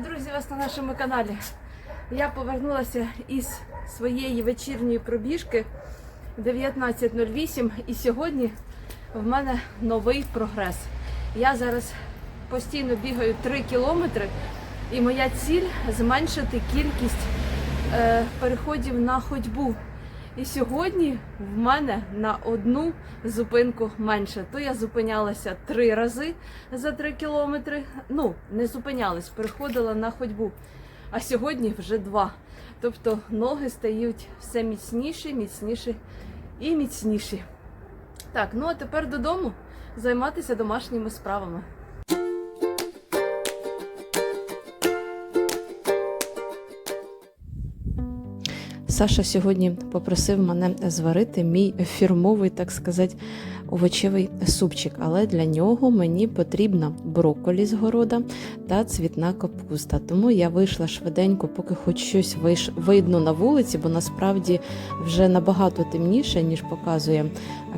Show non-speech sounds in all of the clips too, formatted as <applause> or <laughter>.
друзі, вас на нашому каналі. Я повернулася із своєї вечірньої пробіжки 19.08 і сьогодні в мене новий прогрес. Я зараз постійно бігаю 3 кілометри і моя ціль зменшити кількість е, переходів на ходьбу. І сьогодні в мене на одну зупинку менше. То я зупинялася три рази за три кілометри. Ну, не зупинялась, переходила на ходьбу. А сьогодні вже два. Тобто ноги стають все міцніші, міцніші і міцніші. Так, ну а тепер додому займатися домашніми справами. Саша сьогодні попросив мене зварити мій фірмовий, так сказати, овочевий супчик, але для нього мені потрібна брокколі з города та цвітна капуста. Тому я вийшла швиденько, поки хоч щось видно на вулиці, бо насправді вже набагато темніше, ніж показує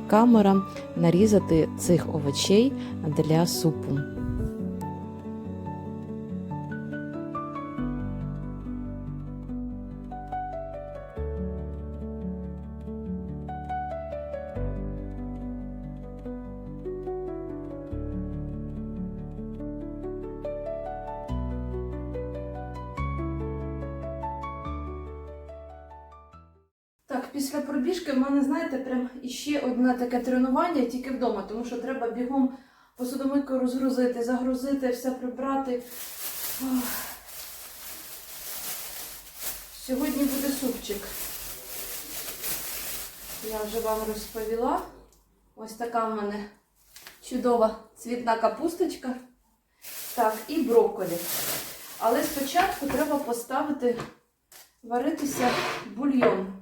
камера, нарізати цих овочей для супу. Після пробіжки в мене, знаєте, прям іще одне таке тренування тільки вдома, тому що треба бігом посудомийку розгрузити, загрузити, все прибрати. Ох. Сьогодні буде супчик. Я вже вам розповіла. Ось така в мене чудова цвітна капусточка. Так, і брокколі. Але спочатку треба поставити варитися бульйон.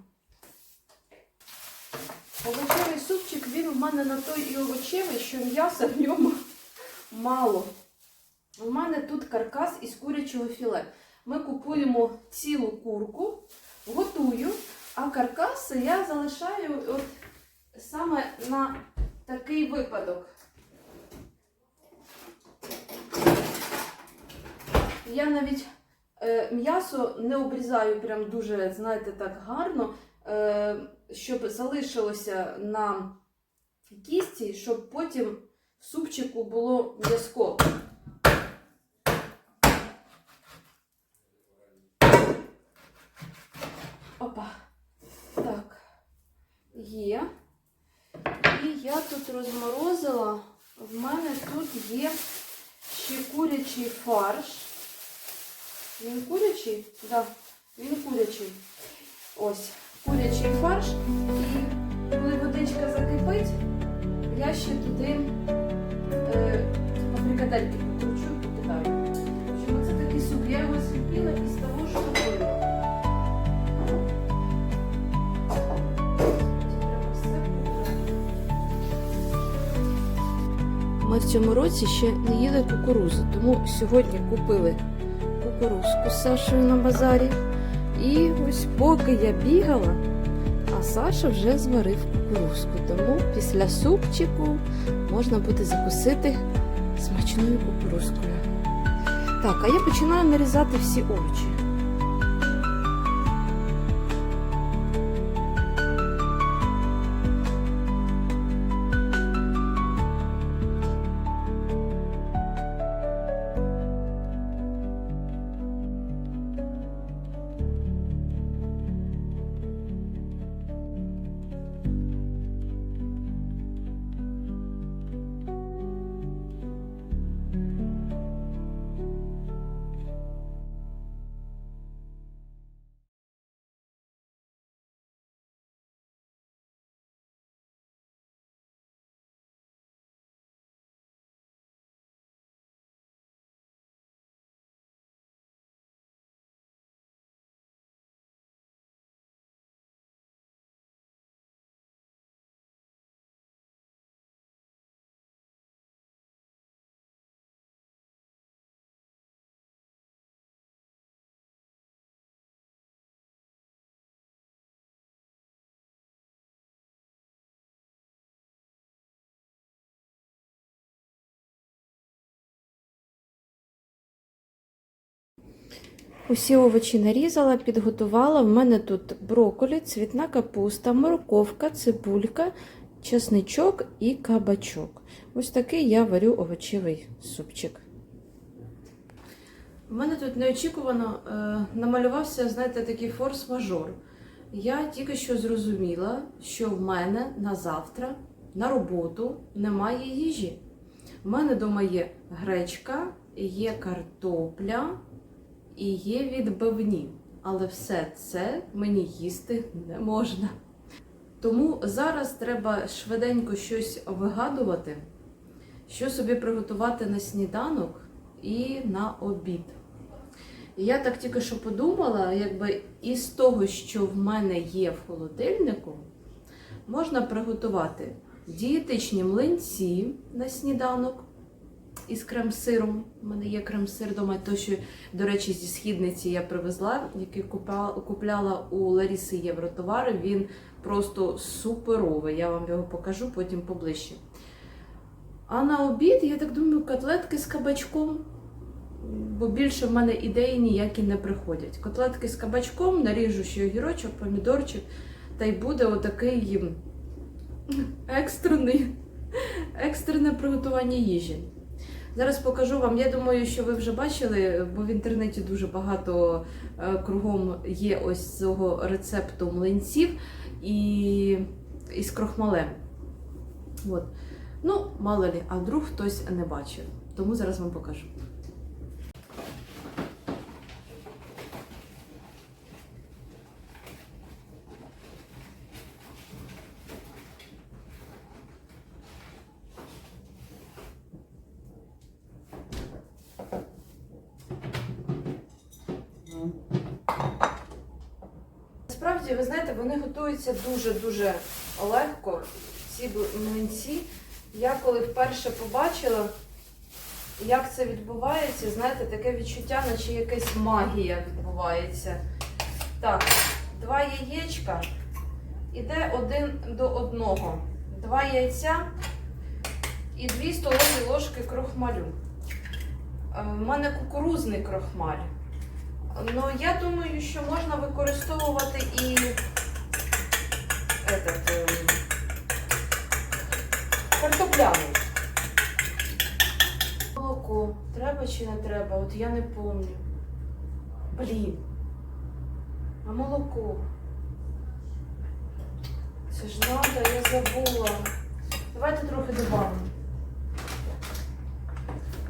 Овочевий супчик, він в мене на той і овочевий, що м'яса в ньому мало. У мене тут каркас із курячого філе. Ми купуємо цілу курку, готую, а каркаси я залишаю от саме на такий випадок. Я навіть е, м'ясо не обрізаю прям дуже, знаєте, так гарно, щоб залишилося на кісті, щоб потім в супчику було м'язко. Опа. Так, є. І я тут розморозила. В мене тут є ще курячий фарш. Він курячий? Так, да, він курячий. Ось, курячий фарш. І коли водичка закипить, я ще туди е, покручу, покидаю. Щоб це такий суп. Я його зліпила із того, що купила. Ми в цьому році ще не їли кукурузу, тому сьогодні купили кукурузку з Сашою на базарі. І ось поки я бігала, а Саша вже зварив кукурузку. Тому після супчику можна буде закусити смачною кукурузкою. Так, а я починаю нарізати всі овочі. Усі овочі нарізала, підготувала. В мене тут брокколі, цвітна капуста, морковка, цибулька, чесничок і кабачок. Ось такий я варю овочевий супчик. У мене тут неочікувано е, намалювався, знаєте, такий форс-мажор. Я тільки що зрозуміла, що в мене на завтра на роботу немає їжі. У мене вдома є гречка, є картопля і є відбивні. Але все це мені їсти не можна. Тому зараз треба швиденько щось вигадувати, що собі приготувати на сніданок і на обід. Я так тільки що подумала, якби із того, що в мене є в холодильнику, можна приготувати дієтичні млинці на сніданок із крем-сиром. У мене є крем-сир вдома, то, що, до речі, зі східниці я привезла, який купляла у Ларіси Євротовари. Він просто суперовий. Я вам його покажу потім поближче. А на обід, я так думаю, котлетки з кабачком. Бо більше в мене ідеї ніякі не приходять. Котлетки з кабачком, наріжу ще огірочок, помідорчик, та й буде отакий екстрений, <laughs> екстрене приготування їжі. Зараз покажу вам. Я думаю, що ви вже бачили, бо в інтернеті дуже багато е, кругом є ось цього рецепту млинців і із крохмалем. От. Ну, мало лі, а вдруг хтось не бачив. Тому зараз вам покажу. Насправді, ви знаєте, вони готуються дуже-дуже легко. Ці млинці. Я коли вперше побачила, як це відбувається, знаєте, таке відчуття, наче якась магія відбувається. Так, два яєчка. Іде один до одного. Два яйця і дві столові ложки крохмалю. Е, У мене кукурузний крохмаль. Ну, я думаю, що можна використовувати і этот, ем, картопляний. Молоко. Треба чи не треба? От я не пам'ятаю. Блін. А молоко. Це ж надо, я забула. Давайте трохи додамо.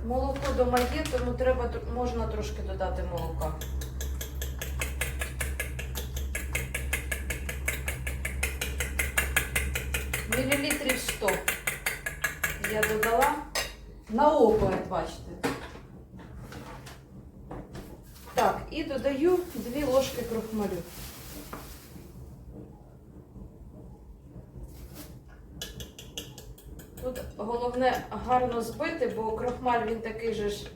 Молоко дома є, тому треба можна трошки додати молока. Мілілітрів 100 я додала на око, як бачите. Так, і додаю 2 ложки крохмалю. Тут головне гарно збити, бо крохмаль він такий же ж,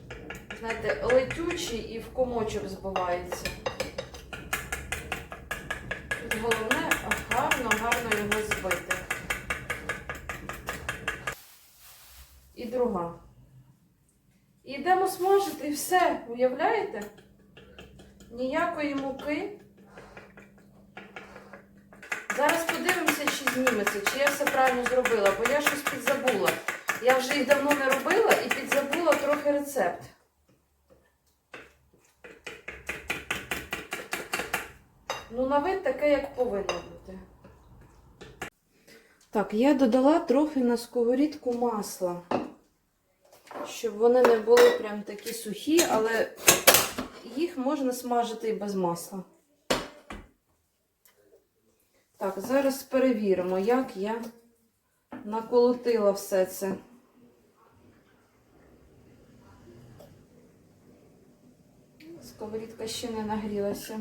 знаєте, летючий і в комочок збивається. Тут головне гарно, гарно його збити. Друга. І йдемо смажити і все, уявляєте? Ніякої муки. Зараз подивимося, чи зніметься, чи я все правильно зробила, бо я щось підзабула. Я вже їх давно не робила і підзабула трохи рецепт. Ну, на вид таке, як повинно бути. Так, я додала трохи на сковорідку масла, щоб вони не були прям такі сухі, але їх можна смажити і без масла. Так, зараз перевіримо, як я наколотила все це. Сковорідка ще не нагрілася.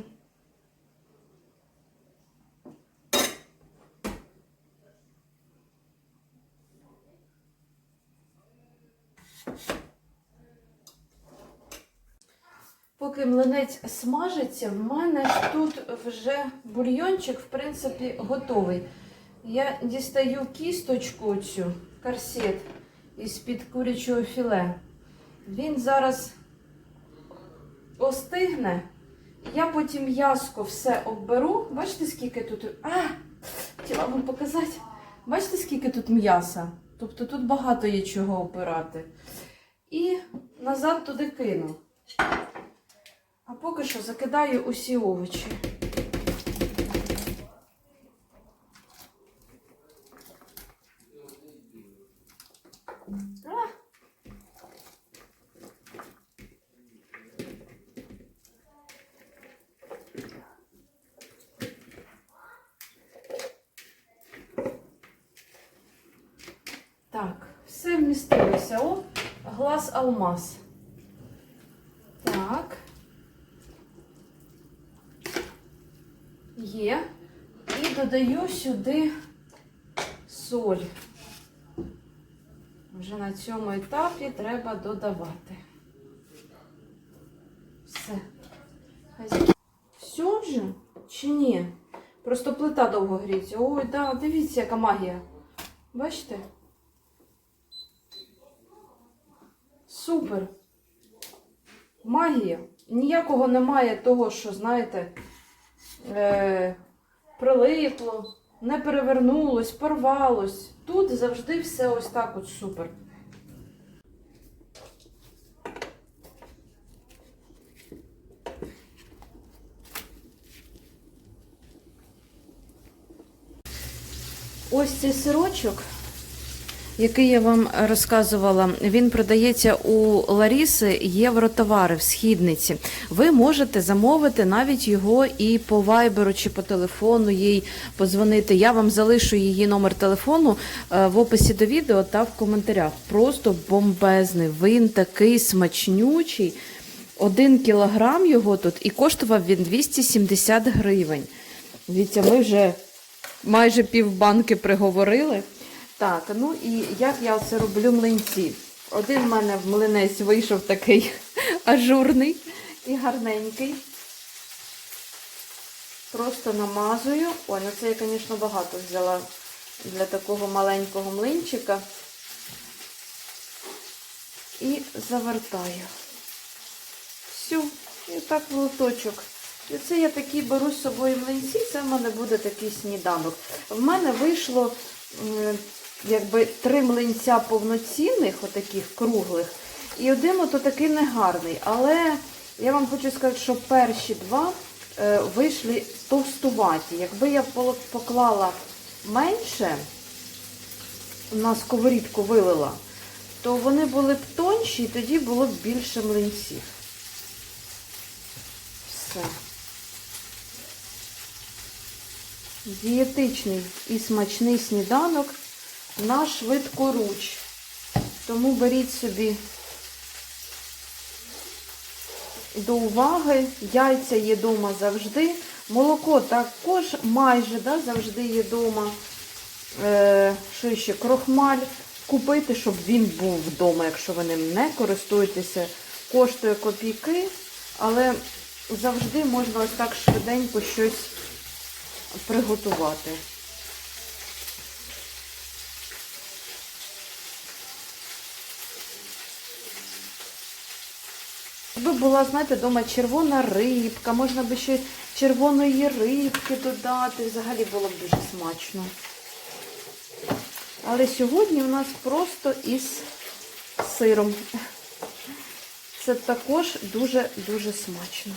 Поки млинець смажиться, в мене тут вже бульйончик, в принципі, готовий. Я дістаю кісточку цю, корсет із-під курячого філе. Він зараз остигне Я потім м'язко все обберу. Бачите, скільки тут. А! Хотіла вам показати. Бачите, скільки тут м'яса? Тобто тут багато є чого обирати. І назад туди кину. А поки що закидаю усі овочі. Так, все вмістилося. О, глаз алмаз. Так. Є. І додаю сюди соль. Вже на цьому етапі треба додавати. Все. Все вже? Чи ні? Просто плита довго гріється. Ой, да, дивіться, яка магія. Бачите? Супер. Магія. Ніякого немає того, що, знаєте, е, прилипло, не перевернулось, порвалось. Тут завжди все ось так от супер. Ось цей сирочок, який я вам розказувала, він продається у Ларіси Євротовари в східниці. Ви можете замовити навіть його і по вайберу чи по телефону їй позвонити. Я вам залишу її номер телефону е, в описі до відео та в коментарях. Просто бомбезний. Він такий смачнючий. Один кілограм його тут і коштував він 270 гривень. Дивіться, ми вже майже півбанки приговорили. Так, ну і як я це роблю млинці? Один в мене в млинець вийшов такий <laughs> ажурний і гарненький. Просто намазую. Ой, ну це я, звісно, багато взяла для такого маленького млинчика. І завертаю. Всю. І так в лоточок. І це я такі беру з собою млинці, це в мене буде такий сніданок. В мене вийшло якби три млинця повноцінних, отаких круглих, і один ото такий негарний. Але я вам хочу сказати, що перші два е, вийшли товстуваті. Якби я поклала менше, на сковорідку вилила, то вони були б тонші, і тоді було б більше млинців. Все. Дієтичний і смачний сніданок на швидкоруч. Тому беріть собі до уваги. Яйця є вдома завжди. Молоко також майже да, завжди є вдома. Е, що ще? Крохмаль купити, щоб він був вдома, якщо ви ним не користуєтеся. Коштує копійки, але завжди можна ось так швиденько щось приготувати. Була, знаєте, вдома червона рибка, можна би ще червоної рибки додати, взагалі було б дуже смачно. Але сьогодні у нас просто із сиром. Це також дуже-дуже смачно.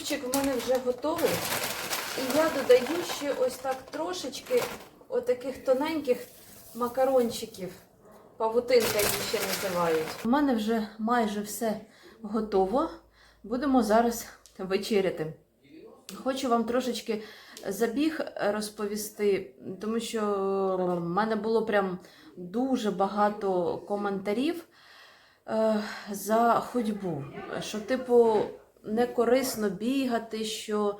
Супчик в мене вже готовий. І я додаю ще ось так трошечки отаких тоненьких макарончиків. Павутинка її ще називають. У мене вже майже все готово. Будемо зараз вечеряти. Хочу вам трошечки забіг розповісти, тому що в мене було прям дуже багато коментарів е, за ходьбу. Що, типу, не корисно бігати, що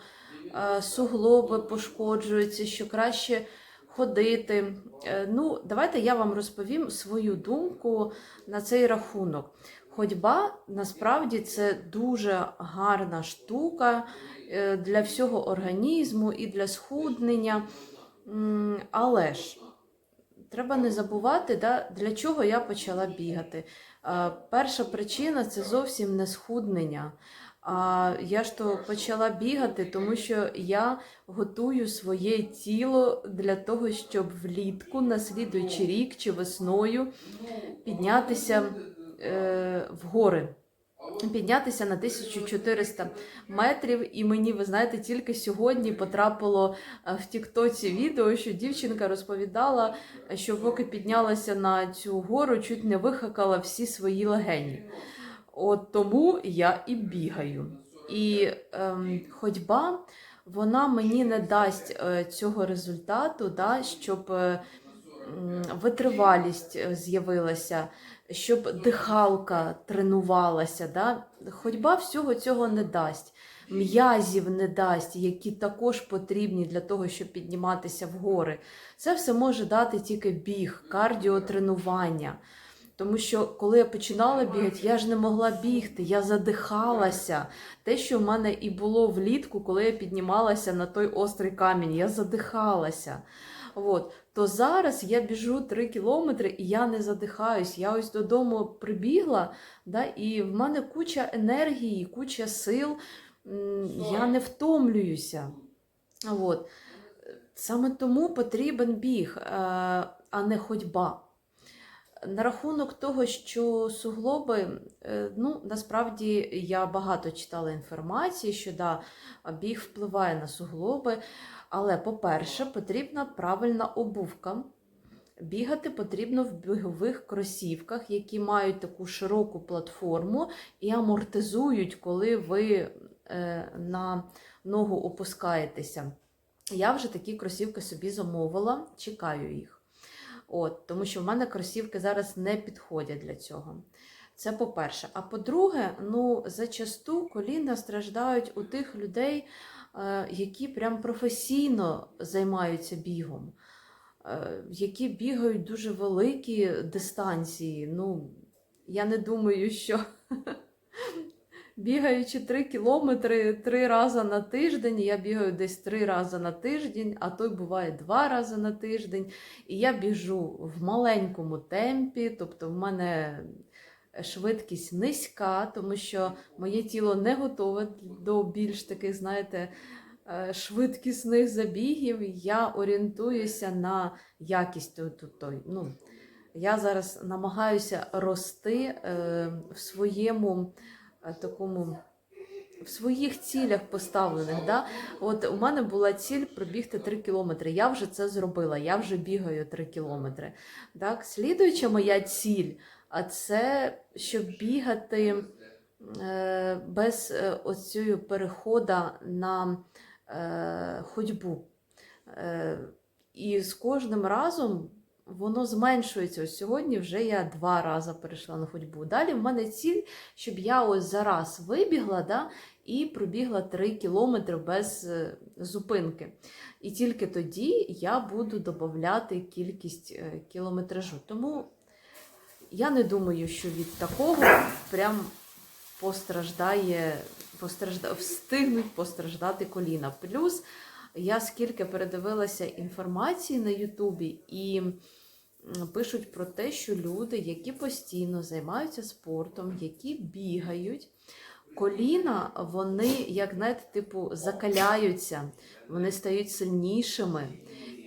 е, суглоби пошкоджуються, що краще ходити. Е, ну, давайте я вам розповім свою думку на цей рахунок. Ходьба насправді це дуже гарна штука е, для всього організму і для схуднення. Але ж треба не забувати, да, для чого я почала бігати. Перша причина це зовсім не схуднення. А я ж то почала бігати, тому що я готую своє тіло для того, щоб влітку, на слідуючий рік чи весною піднятися е, в гори. Піднятися на 1400 метрів, і мені, ви знаєте, тільки сьогодні потрапило е, в Тіктоці відео, що дівчинка розповідала, що поки піднялася на цю гору, чуть не вихакала всі свої легені. От тому я і бігаю. І ем, ходьба вона мені не дасть е, цього результату, да, щоб е, витривалість е, з'явилася, щоб дихалка тренувалася. Да? Ходьба всього цього не дасть. М'язів не дасть, які також потрібні для того, щоб підніматися в гори. Це все може дати тільки біг, кардіотренування. Тому що коли я починала бігати, я ж не могла бігти, я задихалася. Те, що в мене і було влітку, коли я піднімалася на той острий камінь, я задихалася. От. То зараз я біжу 3 кілометри і я не задихаюсь. Я ось додому прибігла, да, і в мене куча енергії, куча сил. Я не втомлююся. От. Саме тому потрібен біг, е, а не ходьба. На рахунок того, що суглоби, е, ну насправді я багато читала інформації, що да, біг впливає на суглоби. Але, по-перше, потрібна правильна обувка. Бігати потрібно в бігових кросівках, які мають таку широку платформу і амортизують, коли ви е, на ногу опускаєтеся. Я вже такі кросівки собі замовила, чекаю їх. От, тому що в мене кросівки зараз не підходять для цього. Це по-перше. А по-друге, ну, зачасту коліна страждають у тих людей, е, які прям професійно займаються бігом, е, які бігають дуже великі дистанції. Ну, я не думаю, що <laughs> бігаючи 3 кілометри три рази на тиждень, я бігаю десь 3 рази на тиждень, а то й буває 2 рази на тиждень. І я біжу в маленькому темпі, тобто в мене швидкість низька, тому що моє тіло не готове до більш таких, знаєте, е, швидкісних забігів. Я орієнтуюся на якість. той, ну, я зараз намагаюся рости е, в своєму такому. В своїх цілях поставлених, да? от у мене була ціль пробігти 3 кілометри. Я вже це зробила, я вже бігаю 3 кілометри. Так? Слідуюча моя ціль, а це щоб бігати е, без е, оцього переходу на е, ходьбу. Е, і з кожним разом воно зменшується. Ось сьогодні вже я два рази перейшла на ходьбу. Далі в мене ціль, щоб я ось зараз вибігла да, і пробігла 3 кілометри без е, зупинки. І тільки тоді я буду додати кількість е, кілометражу. Тому я не думаю, що від такого прям постраждає, постражда... встигнуть постраждати коліна. Плюс я скільки передивилася інформації на Ютубі і пишуть про те, що люди, які постійно займаються спортом, які бігають, коліна, вони, як знаєте, типу, закаляються, вони стають сильнішими.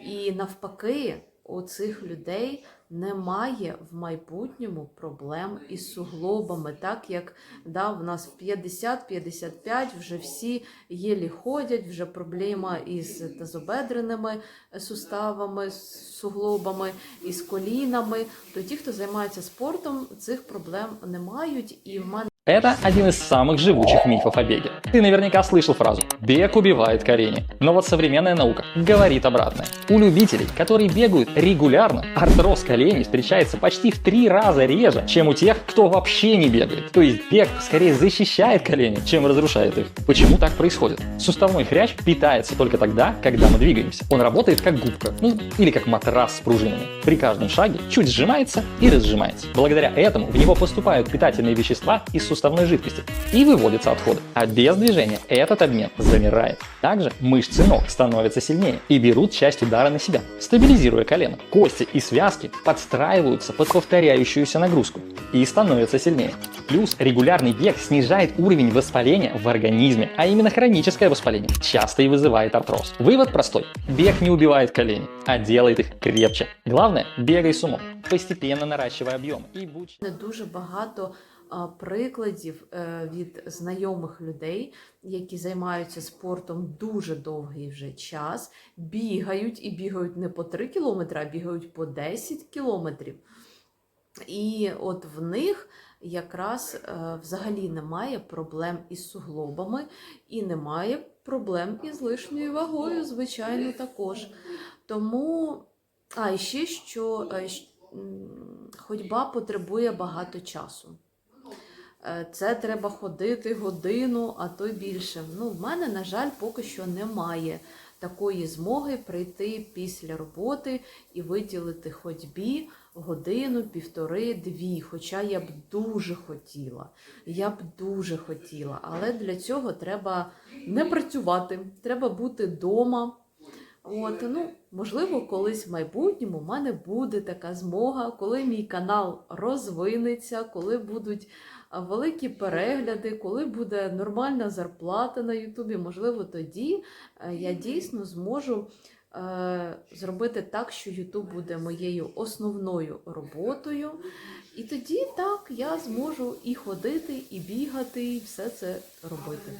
І навпаки, у цих людей немає в майбутньому проблем із суглобами, так як да, в нас в 50-55 вже всі єлі ходять, вже проблема із тазобедреними суставами, суглобами, із колінами. То ті, хто займається спортом, цих проблем не мають. І в мене Это один из самых живучих мифов о беге. Ты наверняка слышал фразу «бег убивает колени». Но вот современная наука говорит обратное. У любителей, которые бегают регулярно, артроз коленей встречается почти в три раза реже, чем у тех, кто вообще не бегает. То есть бег скорее защищает колени, чем разрушает их. Почему так происходит? Суставной хрящ питается только тогда, когда мы двигаемся. Он работает как губка, ну или как матрас с пружинами. При каждом шаге чуть сжимается и разжимается. Благодаря этому в него поступают питательные вещества из суставной жидкости и выводятся отходы. А без движения этот обмен замирает. Также мышцы ног становятся сильнее и берут часть удара на себя, стабилизируя колено. Кости и связки подстраиваются под повторяющуюся нагрузку и становятся сильнее. Плюс регулярный бег снижает уровень воспаления в организме, а именно хроническое воспаление часто и вызывает артроз. Вывод простой. Бег не убивает колени, а делает их крепче. Главное, бегай с умом, постепенно наращивая объем и будь дуже багато прикладів е, від знайомих людей, які займаються спортом дуже довгий вже час, бігають і бігають не по 3 кілометри, а бігають по 10 кілометрів. І от в них якраз е, взагалі немає проблем із суглобами і немає проблем із лишньою вагою, звичайно, також. Тому, а ще що е, ходьба потребує багато часу. Е, Це треба ходити годину, а то більше. Ну, в мене, на жаль, поки що немає такої змоги прийти після роботи і виділити ходьбі годину, півтори, дві. Хоча я б дуже хотіла. Я б дуже хотіла. Але для цього треба не працювати, треба бути вдома. От, ну, можливо, колись в майбутньому в мене буде така змога, коли мій канал розвинеться, коли будуть великі перегляди, коли буде нормальна зарплата на Ютубі, можливо, тоді е, я дійсно зможу е, зробити так, що Ютуб буде моєю основною роботою. І тоді так я зможу і ходити, і бігати, і все це робити.